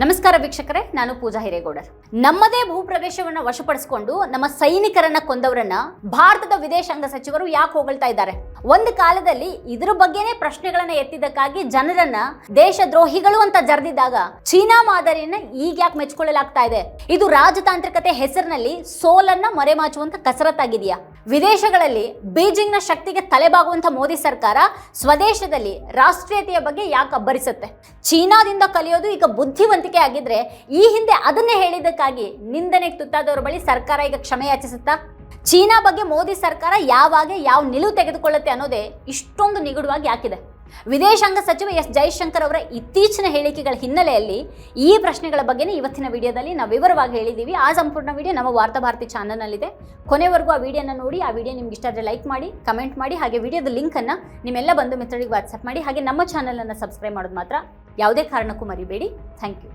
ನಮಸ್ಕಾರ ವೀಕ್ಷಕರೇ, ನಾನು ಪೂಜಾ ಹಿರೇಗೌಡರ್. ನಮ್ಮದೇ ಭೂಪ್ರವೇಶವನ್ನು ವಶಪಡಿಸಿಕೊಂಡು ನಮ್ಮ ಸೈನಿಕರನ್ನ ಕೊಂದವರನ್ನ ಭಾರತದ ವಿದೇಶಾಂಗ ಸಚಿವರು ಯಾಕೆ ಹೊಗಳ್ತಾ ಇದ್ದಾರೆ? ಒಂದು ಕಾಲದಲ್ಲಿ ಇದ್ರ ಬಗ್ಗೆನೇ ಪ್ರಶ್ನೆಗಳನ್ನ ಎತ್ತಿದ್ದಕ್ಕಾಗಿ ಜನರನ್ನ ದೇಶದ್ರೋಹಿಗಳು ಅಂತ ಜರೆದಿದ್ದಾಗ ಚೀನಾ ಮಾದರಿಯನ್ನ ಈಗ ಯಾಕೆ ಮೆಚ್ಕೊಳ್ಳಲಾಗ್ತಾ ಇದೆ. ಇದು ರಾಜತಾಂತ್ರಿಕತೆ ಹೆಸರಿನಲ್ಲಿ ಸೋಲನ್ನ ಮರೆಮಾಚುವಂತ ಕಸರತ್ತಾಗಿದೆಯಾ? ವಿದೇಶಗಳಲ್ಲಿ ಬೀಜಿಂಗ್ನ ಶಕ್ತಿಗೆ ತಲೆಬಾಗುವಂತ ಮೋದಿ ಸರ್ಕಾರ ಸ್ವದೇಶದಲ್ಲಿ ರಾಷ್ಟ್ರೀಯತೆಯ ಬಗ್ಗೆ ಯಾಕೆ ಅಬ್ಬರಿಸುತ್ತೆ? ಚೀನಾದಿಂದ ಕಲಿಯೋದು ಈಗ ಬುದ್ಧಿವಂತಿಕೆ ಆಗಿದ್ರೆ ಈ ಹಿಂದೆ ಅದನ್ನೇ ಹೇಳಿದ್ದಕ್ಕಾಗಿ ನಿಂದನೆಗೆ ತುತ್ತಾದವರ ಬಳಿ ಸರ್ಕಾರ ಈಗ ಕ್ಷಮೆ ಯಾಚಿಸುತ್ತಾ ಚೀನಾ ಬಗ್ಗೆ ಮೋದಿ ಸರ್ಕಾರ ಯಾವಾಗ ಯಾವ ನಿಲುವು ತೆಗೆದುಕೊಳ್ಳುತ್ತೆ ಅನ್ನೋದೇ ಇಷ್ಟೊಂದು ನಿಗೂಢವಾಗಿ ಹಾಕಿದೆ. ವಿದೇಶಾಂಗ ಸಚಿವ ಎಸ್ ಜೈಶಂಕರ್ ಅವರ ಇತ್ತೀಚಿನ ಹೇಳಿಕೆಗಳ ಹಿನ್ನೆಲೆಯಲ್ಲಿ ಈ ಪ್ರಶ್ನೆಗಳ ಬಗ್ಗೆನೇ ಇವತ್ತಿನ ವಿಡಿಯೋದಲ್ಲಿ ನಾವು ವಿವರವಾಗಿ ಹೇಳಿದ್ದೀವಿ. ಆ ಸಂಪೂರ್ಣ ವಿಡಿಯೋ ನಮ್ಮ ವಾರ್ತಾ ಭಾರತಿ ಚಾನಲ್ನಲ್ಲಿದೆ. ಕೊನೆವರೆಗೂ ಆ ವಿಡಿಯೋನ ನೋಡಿ, ಆ ವಿಡಿಯೋ ನಿಮ್ಗೆ ಇಷ್ಟ ಆದರೆ ಲೈಕ್ ಮಾಡಿ, ಕಮೆಂಟ್ ಮಾಡಿ, ಹಾಗೆ ವಿಡಿಯೋದ ಲಿಂಕನ್ನು ನಿಮ್ಮೆಲ್ಲ ಬಂಧು ಮಿತ್ರರಿಗೆ ವಾಟ್ಸಪ್ ಮಾಡಿ, ಹಾಗೆ ನಮ್ಮ ಚಾನಲನ್ನು ಸಬ್ಸ್ಕ್ರೈಬ್ ಮಾಡೋದು ಮಾತ್ರ ಯಾವುದೇ ಕಾರಣಕ್ಕೂ ಮರಿಬೇಡಿ. Thank you.